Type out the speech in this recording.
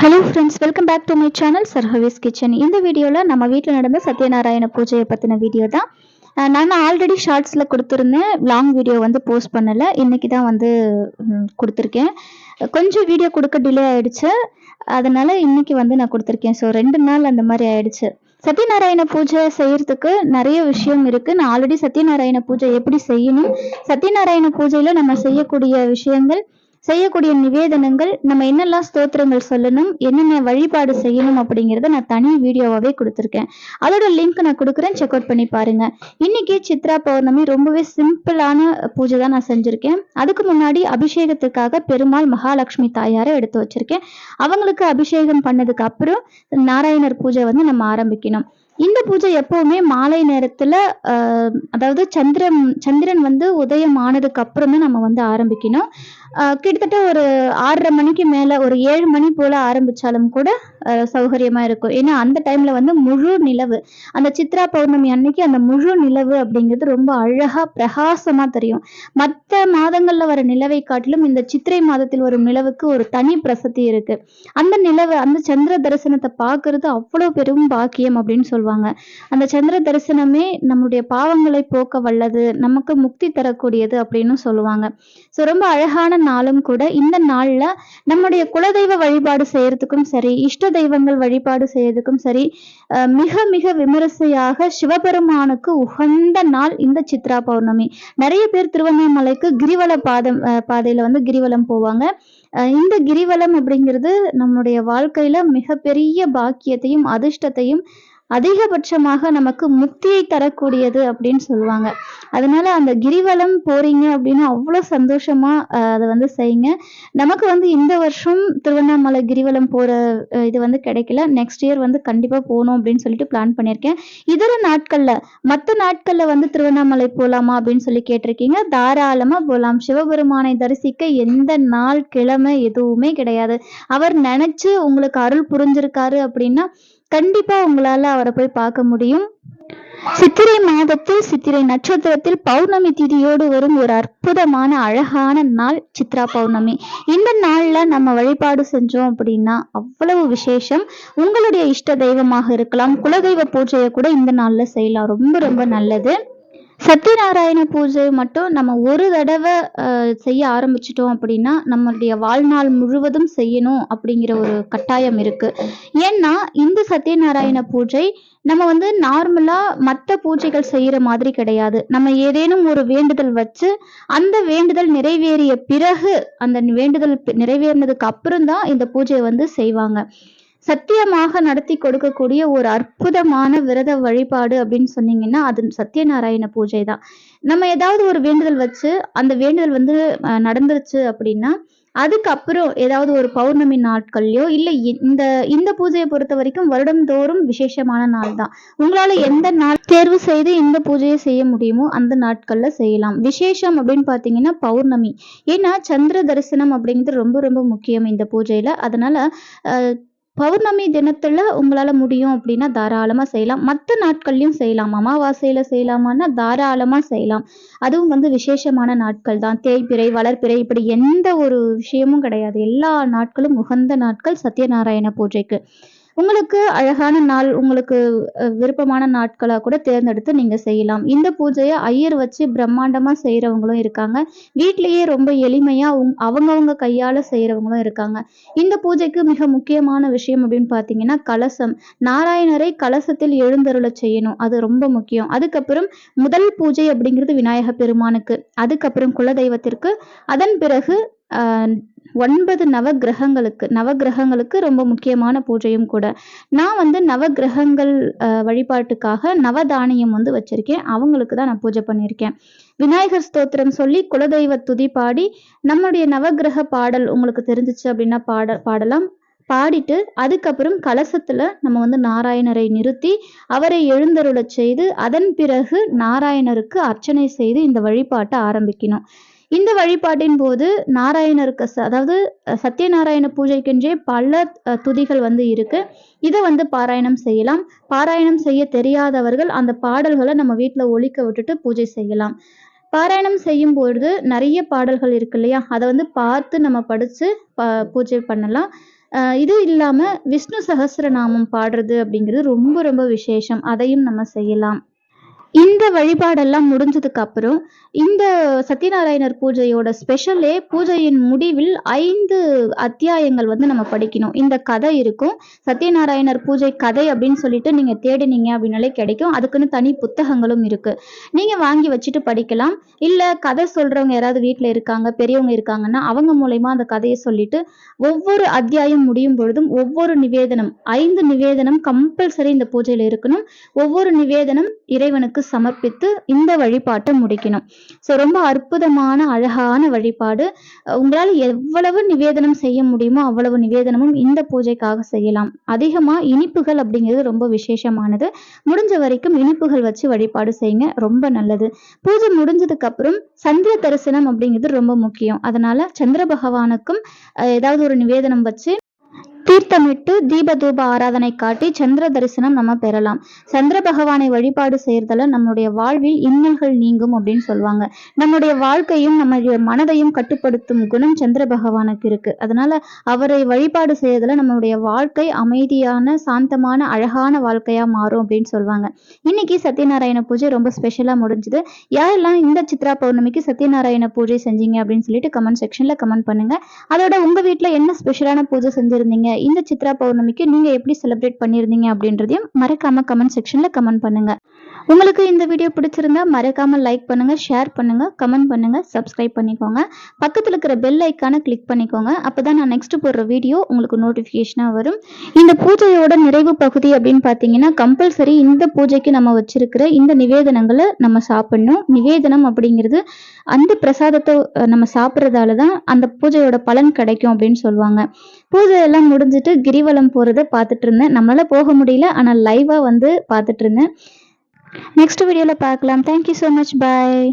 Hello friends welcome back to my channel சர்ஹவிஸ் kitchen இந்த வீடியோவில் நம்ம வீட்டில் நடந்த சத்யநாராயண பூஜையை பற்றின வீடியோ தான். நான் ஆல்ரெடி ஷார்ட்ஸில் கொடுத்துருந்தேன். லாங் வீடியோ வந்து போஸ்ட் பண்ணலை. இன்னைக்கு தான் வந்து கொடுத்துருக்கேன். கொஞ்சம் வீடியோ கொடுக்க டிலே ஆயிடுச்சு. அதனால இன்னைக்கு வந்து நான் கொடுத்துருக்கேன். ஸோ ரெண்டு நாள் அந்த மாதிரி ஆயிடுச்சு. சத்யநாராயண பூஜை செய்யறதுக்கு நிறைய விஷயம் இருக்கு. நான் ஆல்ரெடி சத்யநாராயண பூஜை எப்படி செய்யணும்? சத்யநாராயண பூஜையில நம்ம செய்யக்கூடிய விஷயங்கள் செய்யக்கூடிய நிவேதனங்கள் நம்ம என்னெல்லாம் ஸ்தோத்திரங்கள் சொல்லணும் என்னென்ன வழிபாடு செய்யணும் அப்படிங்கிறத நான் தனி வீடியோவாகவே கொடுத்துருக்கேன். அதோட லிங்க் நான் கொடுக்குறேன் செக் அவுட் பண்ணி பாருங்க. இன்னைக்கு சித்ரா பௌர்ணமி ரொம்பவே சிம்பிளான பூஜை தான் நான் செஞ்சுருக்கேன். அதுக்கு முன்னாடி அபிஷேகத்துக்காக பெருமாள் மகாலட்சுமி தாயாரை எடுத்து வச்சிருக்கேன். அவங்களுக்கு அபிஷேகம் பண்ணதுக்கு அப்புறம் நாராயணர் பூஜை வந்து நம்ம ஆரம்பிக்கணும். இந்த பூஜை எப்பவுமே மாலை நேரத்துல அதாவது சந்திரன் சந்திரன் வந்து உதயம் ஆனதுக்கு அப்புறமே நம்ம வந்து ஆரம்பிக்கணும். கிட்டத்தட்ட ஒரு ஆறரை மணிக்கு மேல ஒரு ஏழு மணி போல ஆரம்பிச்சாலும் கூட சௌகரியமா இருக்கும். ஏன்னா அந்த டைம்ல வந்து முழு நிலவு. அந்த சித்ரா பௌர்ணமி அன்னைக்கு அந்த முழு நிலவு அப்படிங்கிறது ரொம்ப அழகா பிரகாசமா தெரியும். மற்ற மாதங்கள்ல வர நிலவை காட்டிலும் இந்த சித்திரை மாதத்தில் வரும் நிலவுக்கு ஒரு தனி பிரசத்தி இருக்கு. அந்த நிலவு அந்த சந்திர தரிசனத்தை பார்க்கறது அவ்வளவு பெரும் பாக்கியம் அப்படின்னு சொல்லுவாங்க. அந்த சந்திர தரிசனமே நம்முடைய பாவங்களை போக்க வல்லது நமக்கு முக்தி தரக்கூடியது அப்படின்னு சொல்லுவாங்க. ஸோ ரொம்ப அழகான நாளும் கூட இந்த நாள்ல நம்முடைய குலதெய்வ வழிபாடு செய்யறதுக்கும் சரி இஷ்ட தெய்வங்கள் வழிபாடு செய்யறதுக்கும் சரி மிக மிக விமரிசையாக சிவபெருமானுக்கு உகந்த நாள் இந்த சித்ரா பௌர்ணமி. நிறைய பேர் திருவண்ணாமலைக்கு கிரிவல பாதம் பாதையில வந்து கிரிவலம் போவாங்க. அஹ் இந்த கிரிவலம் அப்படிங்கிறது நம்முடைய வாழ்க்கையில மிகப்பெரிய பாக்கியத்தையும் அதிர்ஷ்டத்தையும் அதிகபட்சமாக நமக்கு முக்தியை தரக்கூடியது அப்படின்னு சொல்லுவாங்க. அதனால அந்த கிரிவலம் போறீங்க அப்படின்னா அவ்வளோ சந்தோஷமா அதை வந்து செய்யுங்க. நமக்கு வந்து இந்த வருஷம் திருவண்ணாமலை கிரிவலம் போற இது வந்து கிடைக்கல. நெக்ஸ்ட் இயர் வந்து கண்டிப்பா போகணும் அப்படின்னு சொல்லிட்டு பிளான் பண்ணியிருக்கேன். இதர நாட்கள்ல மற்ற நாட்கள்ல வந்து திருவண்ணாமலை போலாமா அப்படின்னு சொல்லி கேட்டிருக்கீங்க. தாராளமா போகலாம் சிவபெருமானை தரிசிக்க எந்த நாள் கிழமை எதுவுமே கிடையாது. அவர் நினைச்சு உங்களுக்கு அருள் புரிஞ்சிருக்காரு அப்படின்னா கண்டிப்பா உங்களால அவரை போய் பார்க்க முடியும். சித்திரை மாதத்தில் சித்திரை நட்சத்திரத்தில் பௌர்ணமி திதியோடு வரும் ஒரு அற்புதமான அழகான நாள் சித்ரா பௌர்ணமி. இந்த நாள்ல நம்ம வழிபாடு செஞ்சோம் அப்படின்னா அவ்வளவு விசேஷம். உங்களுடைய இஷ்ட தெய்வமாக இருக்கலாம். குலதெய்வ பூஜையை கூட இந்த நாள்ல செய்யலாம். ரொம்ப ரொம்ப நல்லது. சத்யநாராயண பூஜை மட்டும் நம்ம ஒரு தடவை செய்ய ஆரம்பிச்சிட்டோம் அப்படின்னா நம்மளுடைய வாழ்நாள் முழுவதும் செய்யணும் அப்படிங்கிற ஒரு கட்டாயம் இருக்கு. ஏன்னா இந்த சத்யநாராயண பூஜை நம்ம வந்து நார்மலா மற்ற பூஜைகள் செய்யற மாதிரி கிடையாது. நம்ம ஏதேனும் ஒரு வேண்டுதல் வச்சு அந்த வேண்டுதல் நிறைவேறிய பிறகு அந்த வேண்டுதல் நிறைவேறினதுக்கு அப்புறம் தான் இந்த பூஜையை வந்து செய்வாங்க. சத்தியமாக நடத்தி கொடுக்கக்கூடிய ஒரு அற்புதமான விரத வழிபாடு அப்படின்னு சொன்னீங்கன்னா அது சத்யநாராயண பூஜை தான். நம்ம ஏதாவது ஒரு வேண்டுதல் வச்சு அந்த வேண்டுதல் வந்து நடந்துருச்சு அப்படின்னா அதுக்கப்புறம் ஏதாவது ஒரு பௌர்ணமி நாட்கள்லயோ இல்லை இந்த இந்த பூஜையை பொறுத்த வரைக்கும் வருடந்தோறும் விசேஷமான நாள் தான். உங்களால எந்த நாள் தேர்வு செய்து இந்த பூஜையை செய்ய முடியுமோ அந்த நாட்கள்ல செய்யலாம். விசேஷம் அப்படின்னு பார்த்தீங்கன்னா பௌர்ணமி. ஏன்னா சந்திர தரிசனம் அப்படிங்கிறது ரொம்ப ரொம்ப முக்கியம் இந்த பூஜையில. அதனால அஹ், பௌர்ணமி தினத்துல உங்களால முடியும் அப்படின்னா தாராளமா செய்யலாம். மற்ற நாட்கள்லயும் செய்யலாம். அமாவாசையில செய்யலாமான்னா தாராளமா செய்யலாம். அதுவும் வந்து விசேஷமான நாட்கள் தான். தேய்பிறை வளர்பிறை இப்படி எந்த ஒரு விஷயமும் கிடையாது. எல்லா நாட்களும் உகந்த நாட்கள் சத்யநாராயண பூஜைக்கு. உங்களுக்கு அழகான நாள் உங்களுக்கு விருப்பமான நாட்களாக கூட தேர்ந்தெடுத்து நீங்கள் செய்யலாம். இந்த பூஜையை ஐயர் வச்சு பிரம்மாண்டமாக செய்கிறவங்களும் இருக்காங்க. வீட்லேயே ரொம்ப எளிமையாக உங்- அவங்கவங்க கையால் செய்கிறவங்களும் இருக்காங்க. இந்த பூஜைக்கு மிக முக்கியமான விஷயம் அப்படின்னு பார்த்தீங்கன்னா கலசம். நாராயணரை கலசத்தில் எழுந்தருள செய்யணும். அது ரொம்ப முக்கியம். அதுக்கப்புறம் முதல் பூஜை அப்படிங்கிறது விநாயக பெருமானுக்கு. அதுக்கப்புறம் குலதெய்வத்திற்கு. அதன் பிறகு ஆஹ், ஒன்பது நவ கிரகங்களுக்கு ரொம்ப முக்கியமான பூஜையும் கூட. நான் வந்து நவ கிரகங்கள் வழிபாட்டுக்காக நவதானியம் வந்து வச்சிருக்கேன். அவங்களுக்கு தான் நான் பூஜை பண்ணியிருக்கேன். விநாயகர் ஸ்தோத்திரம் சொல்லி குலதெய்வ துதி பாடி நம்முடைய நவகிரக பாடல் உங்களுக்கு தெரிஞ்சிச்சு அப்படின்னா பாட பாடலாம். பாடிட்டு அதுக்கப்புறம் கலசத்துல நம்ம வந்து நாராயணரை நிறுத்தி அவரை எழுந்தருளச் செய்து அதன் பிறகு நாராயணருக்கு அர்ச்சனை செய்து இந்த வழிபாட்டை ஆரம்பிக்கணும். இந்த வழிபாட்டின் போது நாராயணருக்கு அதாவது சத்யநாராயண பூஜைக்கென்றே பல துதிகள் வந்து இருக்கு. இதை வந்து பாராயணம் செய்யலாம். பாராயணம் செய்ய தெரியாதவர்கள் அந்த பாடல்களை நம்ம வீட்டில் ஒழிக்க விட்டுட்டு பூஜை செய்யலாம். பாராயணம் செய்யும் பொழுது நிறைய பாடல்கள் இருக்கு இல்லையா? அதை வந்து பார்த்து நம்ம படித்து பூஜை பண்ணலாம். இது இல்லாமல் விஷ்ணு சகசிரநாமம் பாடுறது அப்படிங்கிறது ரொம்ப ரொம்ப விசேஷம். அதையும் நம்ம செய்யலாம். இந்த வழிபாடெல்லாம் முடிஞ்சதுக்கு அப்புறம் இந்த சத்யநாராயணர் பூஜையோட ஸ்பெஷலே பூஜையின் முடிவில் ஐந்து அத்தியாயங்கள் வந்து நம்ம படிக்கணும். இந்த கதை இருக்கும். சத்யநாராயணர் பூஜை கதை அப்படின்னு சொல்லிட்டு நீங்க தேடினீங்க அப்படின்னாலே கிடைக்கும். அதுக்குன்னு தனி புத்தகங்களும் இருக்கு. நீங்க வாங்கி வச்சுட்டு படிக்கலாம். இல்ல கதை சொல்றவங்க யாராவது வீட்டில் இருக்காங்க பெரியவங்க இருக்காங்கன்னா அவங்க மூலயமா அந்த கதையை சொல்லிட்டு ஒவ்வொரு அத்தியாயம் முடியும் பொழுதும் ஒவ்வொரு நிவேதனம் ஐந்து நிவேதனம் கம்பல்சரி இந்த பூஜையில இருக்கணும். ஒவ்வொரு நிவேதனம் இறைவனுக்கு சமர்ப்பித்து இந்த வழிபாட்டை முடிக்கணும். ஸோ ரொம்ப அற்புதமான அழகான வழிபாடு. உங்களால் எவ்வளவு நிவேதனம் செய்ய முடியுமோ அவ்வளவு நிவேதனமும் இந்த பூஜைக்காக செய்யலாம். அதிகமா இனிப்புகள் அப்படிங்கிறது ரொம்ப விசேஷமானது. முடிஞ்ச வரைக்கும் இனிப்புகள் வச்சு வழிபாடு செய்யுங்க. ரொம்ப நல்லது. பூஜை முடிஞ்சதுக்கு அப்புறம் சந்திர தரிசனம் அப்படிங்கிறது ரொம்ப முக்கியம். அதனால சந்திர பகவானுக்கும் ஏதாவது ஒரு நிவேதனம் வச்சு தீர்த்தமிட்டு தீபதூப ஆராதனை காட்டி சந்திர தரிசனம் நம்ம பெறலாம். சந்திர பகவானை வழிபாடு செய்யறதால நம்முடைய வாழ்வில் இன்னல்கள் நீங்கும் அப்படின்னு சொல்லுவாங்க. நம்முடைய வாழ்க்கையும் நம்முடைய மனதையும் கட்டுப்படுத்தும் குணம் சந்திர பகவானுக்கு இருக்கு. அதனால அவரை வழிபாடு செய்யறதுல நம்மளுடைய வாழ்க்கை அமைதியான சாந்தமான அழகான வாழ்க்கையா மாறும் அப்படின்னு சொல்லுவாங்க. இன்னைக்கு சத்யநாராயண பூஜை ரொம்ப ஸ்பெஷலா முடிஞ்சுது. யாரெல்லாம் இந்த சித்ரா பௌர்ணமிக்கு சத்யநாராயண பூஜை செஞ்சீங்க அப்படின்னு சொல்லிட்டு கமெண்ட் செக்ஷன்ல கமெண்ட் பண்ணுங்க. அதோட உங்க வீட்டுல என்ன ஸ்பெஷலான பூஜை செஞ்சிருந்தீங்க? இந்த சித்ரா பௌர்ணமிக்கு நீங்க எப்படி செலிப்ரேட் பண்ணியிருந்தீங்க அப்படின்றதையும் மறக்காம கமெண்ட் செக்ஷன்ல கமெண்ட் பண்ணுங்க. உங்களுக்கு இந்த வீடியோ பிடிச்சிருந்தா மறக்காம லைக் பண்ணுங்க ஷேர் பண்ணுங்க கமெண்ட் பண்ணுங்க சப்ஸ்கிரைப் பண்ணிக்கோங்க. பக்கத்தில் இருக்கிற பெல் ஐக்கான கிளிக் பண்ணிக்கோங்க. அப்பதான் நான் நெக்ஸ்ட் போடுற வீடியோ உங்களுக்கு நோட்டிபிகேஷனா வரும். இந்த பூஜையோட நிறைவு பகுதி அப்படின்னு பார்த்தீங்கன்னா கம்பல்சரி இந்த பூஜைக்கு நம்ம வச்சிருக்கிற இந்த நிவேதனங்களை நம்ம சாப்பிடணும். நிவேதனம் அப்படிங்கிறது அந்த பிரசாதத்தை நம்ம சாப்பிட்றதால தான் அந்த பூஜையோட பலன் கிடைக்கும் அப்படின்னு சொல்லுவாங்க. பூஜை எல்லாம் முடிஞ்சிட்டு கிரிவலம் போகிறத பார்த்துட்டு இருந்தேன். நம்மளால போக முடியல. ஆனால் லைவாக வந்து பார்த்துட்டு இருந்தேன். நெக்ஸ்ட் வீடியோவில் பார்க்கலாம். Thank you so much bye